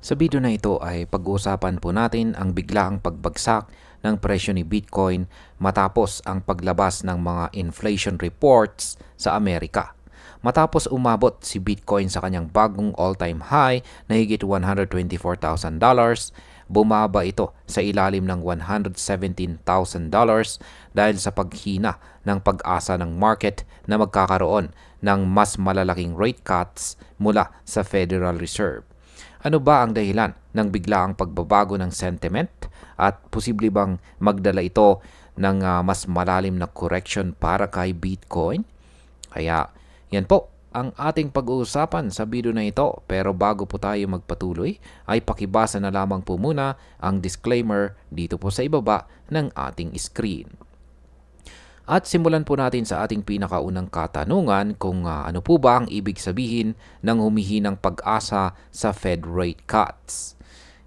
Sa video na ito ay pag-uusapan po natin ang biglaang pagbagsak ng presyo ni Bitcoin matapos ang paglabas ng mga inflation reports sa Amerika. Matapos umabot si Bitcoin sa kanyang bagong all-time high na higit $124,000, bumaba ito sa ilalim ng $117,000 dahil sa paghina ng pag-asa ng market na magkakaroon ng mas malalaking rate cuts mula sa Federal Reserve. Ano ba ang dahilan ng biglaang pagbabago ng sentiment at posible bang magdala ito ng uh, mas malalim na correction para kay Bitcoin? Kaya yan po ang ating pag-uusapan sa video na ito. Pero bago po tayo magpatuloy, ay pakibasa na lamang po muna ang disclaimer dito po sa ibaba ng ating screen. At simulan po natin sa ating pinakaunang katanungan kung uh, ano po ba ang ibig sabihin ng humihinang pag-asa sa Fed rate cuts.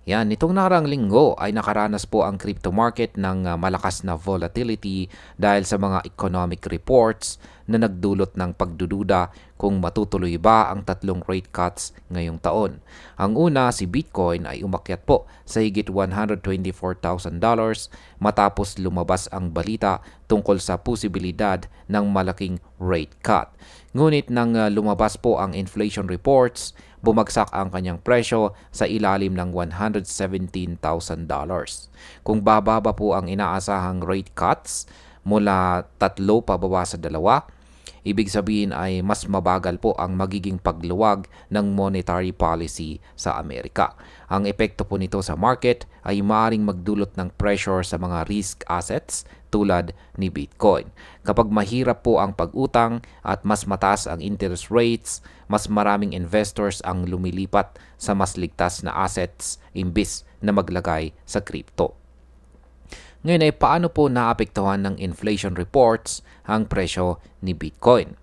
Yan, nitong narang linggo ay nakaranas po ang crypto market ng uh, malakas na volatility dahil sa mga economic reports na nagdulot ng pagdududa kung matutuloy ba ang tatlong rate cuts ngayong taon. Ang una, si Bitcoin ay umakyat po sa higit $124,000 matapos lumabas ang balita tungkol sa posibilidad ng malaking rate cut. Ngunit nang uh, lumabas po ang inflation reports, bumagsak ang kanyang presyo sa ilalim ng $117,000. Kung bababa po ang inaasahang rate cuts mula tatlo pababa sa dalawa, Ibig sabihin ay mas mabagal po ang magiging pagluwag ng monetary policy sa Amerika. Ang epekto po nito sa market ay maaaring magdulot ng pressure sa mga risk assets tulad ni Bitcoin. Kapag mahirap po ang pag-utang at mas mataas ang interest rates, mas maraming investors ang lumilipat sa mas ligtas na assets imbis na maglagay sa crypto. Ngayon ay paano po naapektuhan ng inflation reports ang presyo ni Bitcoin?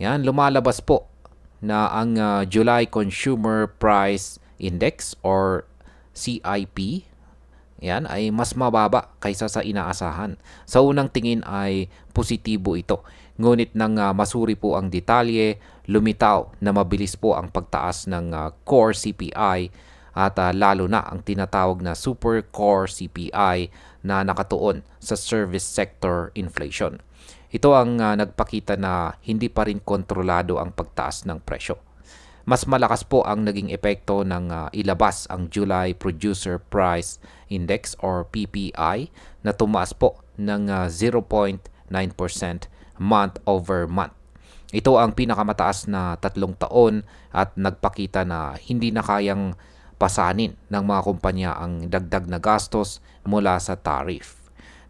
Yan, lumalabas po na ang uh, July Consumer Price Index or CIP yan ay mas mababa kaysa sa inaasahan. Sa unang tingin ay positibo ito. Ngunit nang uh, masuri po ang detalye, lumitaw na mabilis po ang pagtaas ng uh, core CPI at uh, lalo na ang tinatawag na super core CPI na nakatuon sa service sector inflation. Ito ang uh, nagpakita na hindi pa rin kontrolado ang pagtaas ng presyo. Mas malakas po ang naging epekto ng uh, ilabas ang July Producer Price Index or PPI na tumaas po ng uh, 0.9% month over month. Ito ang pinakamataas na tatlong taon at nagpakita na hindi na kayang pasanin ng mga kumpanya ang dagdag na gastos mula sa tariff.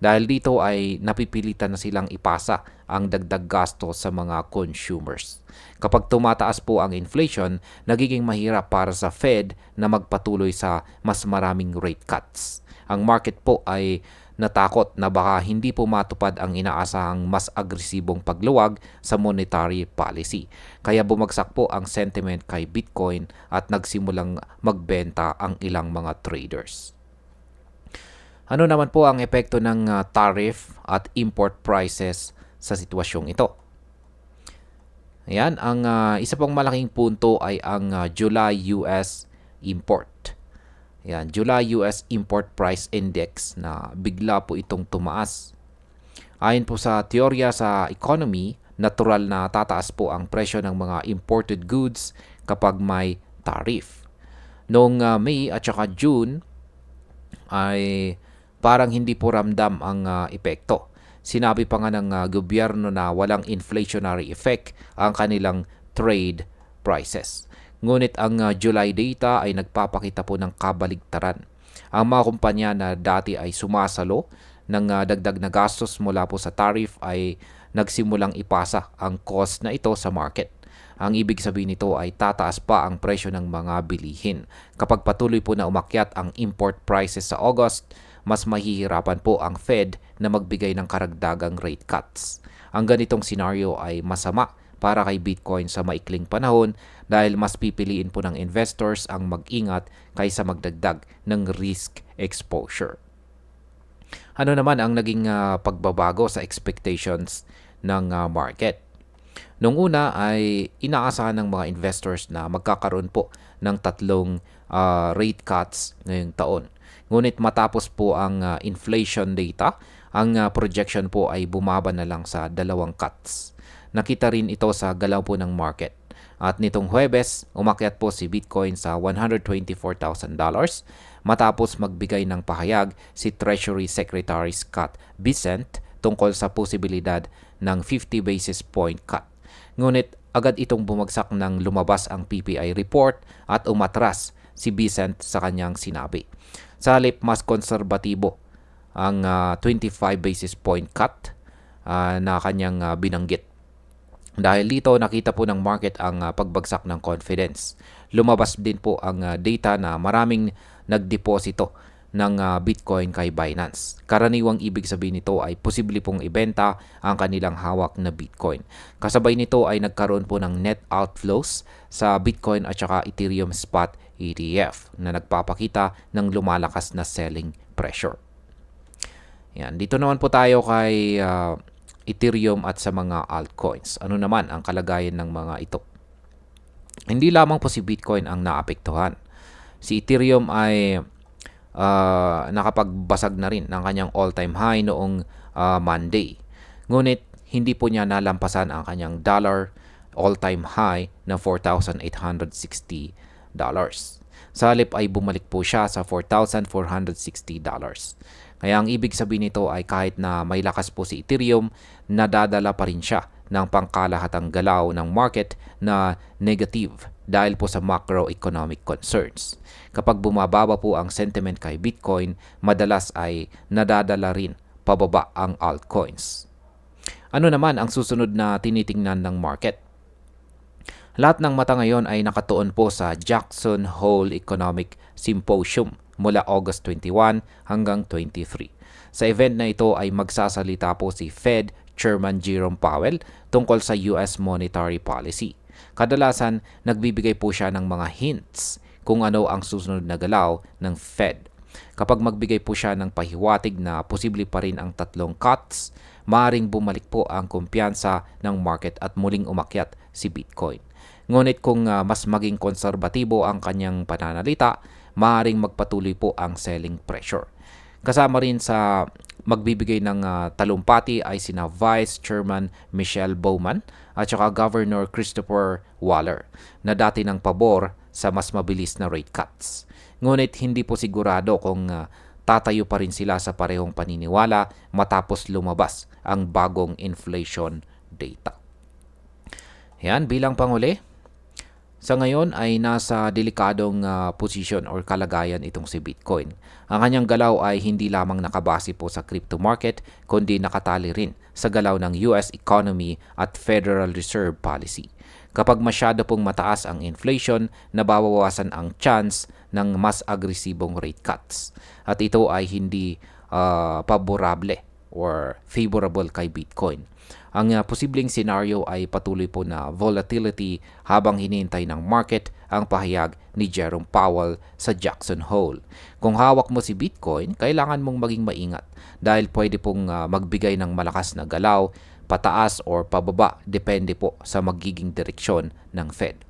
Dahil dito ay napipilitan na silang ipasa ang dagdag gasto sa mga consumers. Kapag tumataas po ang inflation, nagiging mahirap para sa Fed na magpatuloy sa mas maraming rate cuts. Ang market po ay natakot na baka hindi po matupad ang inaasahang mas agresibong pagluwag sa monetary policy. Kaya bumagsak po ang sentiment kay Bitcoin at nagsimulang magbenta ang ilang mga traders. Ano naman po ang epekto ng uh, tariff at import prices sa sitwasyong ito? Ayan, ang uh, isa pang malaking punto ay ang uh, July US import. Yan, July US Import Price Index na bigla po itong tumaas. Ayon po sa teorya sa economy, natural na tataas po ang presyo ng mga imported goods kapag may tariff. Noong uh, May at saka June ay parang hindi po ramdam ang uh, epekto. Sinabi pa nga ng uh, gobyerno na walang inflationary effect ang kanilang trade prices. Ngunit ang uh, July data ay nagpapakita po ng kabaligtaran. Ang mga kumpanya na dati ay sumasalo ng uh, dagdag na gastos mula po sa tariff ay nagsimulang ipasa ang cost na ito sa market. Ang ibig sabihin nito ay tataas pa ang presyo ng mga bilihin. Kapag patuloy po na umakyat ang import prices sa August, mas mahihirapan po ang Fed na magbigay ng karagdagang rate cuts. Ang ganitong scenario ay masama para kay Bitcoin sa maikling panahon dahil mas pipiliin po ng investors ang mag-ingat kaysa magdagdag ng risk exposure. Ano naman ang naging uh, pagbabago sa expectations ng uh, market? Nung una ay inaasahan ng mga investors na magkakaroon po ng tatlong ah, rate cuts ngayong taon. Ngunit matapos po ang ah, inflation data, ang ah, projection po ay bumaba na lang sa dalawang cuts. Nakita rin ito sa galaw po ng market. At nitong Huwebes, umakyat po si Bitcoin sa $124,000 matapos magbigay ng pahayag si Treasury Secretary Scott Bessent tungkol sa posibilidad ng 50 basis point cut. Ngunit agad itong bumagsak nang lumabas ang PPI report at umatras si Bessent sa kanyang sinabi. Sa mas konserbatibo ang ah, 25 basis point cut ah, na kanyang ah, binanggit. Dahil dito nakita po ng market ang ah, pagbagsak ng confidence. Lumabas din po ang ah, data na maraming nagdeposito ng ah, Bitcoin kay Binance. Karaniwang ibig sabihin nito ay posible pong ibenta ang kanilang hawak na Bitcoin. Kasabay nito ay nagkaroon po ng net outflows sa Bitcoin at saka Ethereum spot ETF na nagpapakita ng lumalakas na selling pressure. Yan, dito naman po tayo kay ah, Ethereum at sa mga altcoins. Ano naman ang kalagayan ng mga ito? Hindi lamang po si Bitcoin ang naapektuhan. Si Ethereum ay ah, nakapagbasag na rin ng kanyang all-time high noong ah, Monday. Ngunit hindi po niya nalampasan ang kanyang dollar all-time high na 4,860 dollars. Sa halip ay bumalik po siya sa 4,460 dollars. Kaya ang ibig sabihin nito ay kahit na may lakas po si Ethereum, nadadala pa rin siya ng pangkalahatang galaw ng market na negative dahil po sa macroeconomic concerns. Kapag bumababa po ang sentiment kay Bitcoin, madalas ay nadadala rin pababa ang altcoins. Ano naman ang susunod na tinitingnan ng market? Lahat ng mata ngayon ay nakatuon po sa Jackson Hole Economic Symposium mula August 21 hanggang 23. Sa event na ito ay magsasalita po si Fed Chairman Jerome Powell tungkol sa US monetary policy. Kadalasan, nagbibigay po siya ng mga hints kung ano ang susunod na galaw ng Fed. Kapag magbigay po siya ng pahiwatig na posible pa rin ang tatlong cuts, maaring bumalik po ang kumpiyansa ng market at muling umakyat si Bitcoin. Ngunit kung ah, mas maging konserbatibo ang kanyang pananalita, maaring magpatuloy po ang selling pressure. Kasama rin sa magbibigay ng ah, talumpati ay sina Vice Chairman Michelle Bowman at saka Governor Christopher Waller na dati ng pabor sa mas mabilis na rate cuts. Ngunit hindi po sigurado kung ah, tatayo pa rin sila sa parehong paniniwala matapos lumabas ang bagong inflation data. Yan, bilang panguli, sa ngayon ay nasa delikadong ah, posisyon or kalagayan itong si Bitcoin. Ang kanyang galaw ay hindi lamang nakabase po sa crypto market kundi nakatali rin sa galaw ng US economy at Federal Reserve policy. Kapag masyado pong mataas ang inflation, nababawasan ang chance ng mas agresibong rate cuts. At ito ay hindi ah, paborable or favorable kay Bitcoin. Ang uh, posibleng senaryo ay patuloy po na volatility habang hinihintay ng market ang pahayag ni Jerome Powell sa Jackson Hole. Kung hawak mo si Bitcoin, kailangan mong maging maingat dahil pwede pong uh, magbigay ng malakas na galaw, pataas or pababa depende po sa magiging direksyon ng Fed.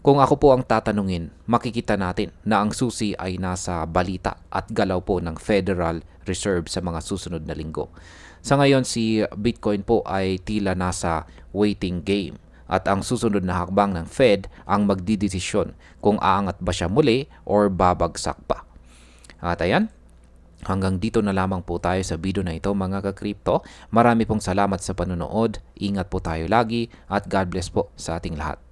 Kung ako po ang tatanungin, makikita natin na ang susi ay nasa balita at galaw po ng Federal Reserve sa mga susunod na linggo. Sa ngayon, si Bitcoin po ay tila nasa waiting game at ang susunod na hakbang ng Fed ang magdidesisyon kung aangat ba siya muli or babagsak pa. At ayan, hanggang dito na lamang po tayo sa video na ito mga ka-crypto. Marami pong salamat sa panonood. Ingat po tayo lagi at God bless po sa ating lahat.